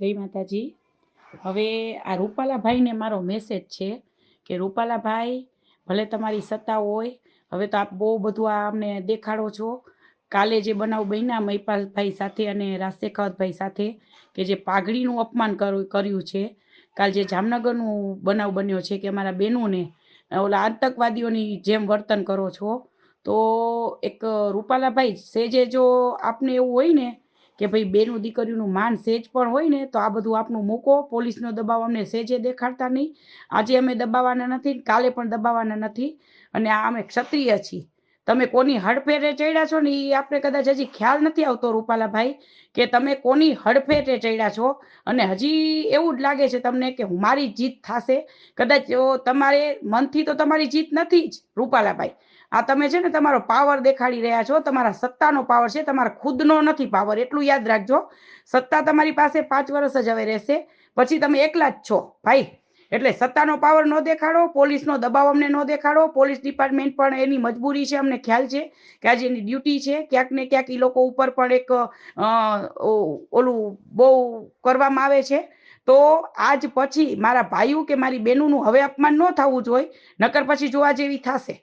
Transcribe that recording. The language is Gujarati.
જય માતાજી. હવે આ રૂપાલાભાઈને મારો મેસેજ છે કે, રૂપાલાભાઈ, ભલે તમારી સત્તા હોય, હવે તો આપ બહુ બધું આ અમને દેખાડો છો. કાલે જે બનાવ બન્યા મહિપાલભાઈ સાથે અને રાજશેખાવતભાઈ સાથે, કે જે પાઘડીનું અપમાન કરું- કર્યું છે. કાલ જે જામનગરનું બનાવ બન્યો છે કે અમારા બહેનોને ઓલા આતંકવાદીઓની જેમ વર્તન કરો છો, તો એક રૂપાલાભાઈ સેજે જો આપને એવું હોય ને કે ભાઈ બેનું દીકરીનું માન સેજ પણ હોય ને, તો આ બધું આપનું મૂકો. પોલીસનો દબાવ અમને સેજે દેખાડતા નહીં. આજે અમે દબાવવાના નથી કાલે પણ દબાવવાના નથી. અને આ અમે ક્ષત્રિય છીએ. તમે કોની હડફેટે ચડ્યા છો ને એ આપણે કદાચ હજી ખ્યાલ નથી આવતો રૂપાલાભાઈ, કે તમે કોની હડફેટે ચડ્યા છો? અને હજી એવું જ લાગે છે તમને કે મારી જીત થશે? કદાચ તમારે મનથી તો તમારી જીત નથી જ, રૂપાલાભાઈ. આ તમે છે ને તમારો પાવર દેખાડી રહ્યા છો, તમારા સત્તાનો પાવર છે, તમારા ખુદનો નથી પાવર એટલું યાદ રાખજો. સત્તા તમારી પાસે પાંચ વર્ષ જ હવે રહેશે, પછી તમે એકલા જ છો, ભાઈ. એટલે સત્તાનો પાવર ન દેખાડો, પોલીસનો દબાવ અમને ન દેખાડો. પોલીસ ડિપાર્ટમેન્ટ પણ એની મજબૂરી છે, અમને ખ્યાલ છે કે આજે એની ડ્યુટી છે. ક્યાંક ને ક્યાંક એ લોકો ઉપર પણ એક ઓલું બહુ કરવામાં આવે છે. તો આજ પછી મારા ભાઈઓ કે મારી બહેનોનું હવે અપમાન ન થવું જોઈએ નકર પછી જોવા જેવી થશે.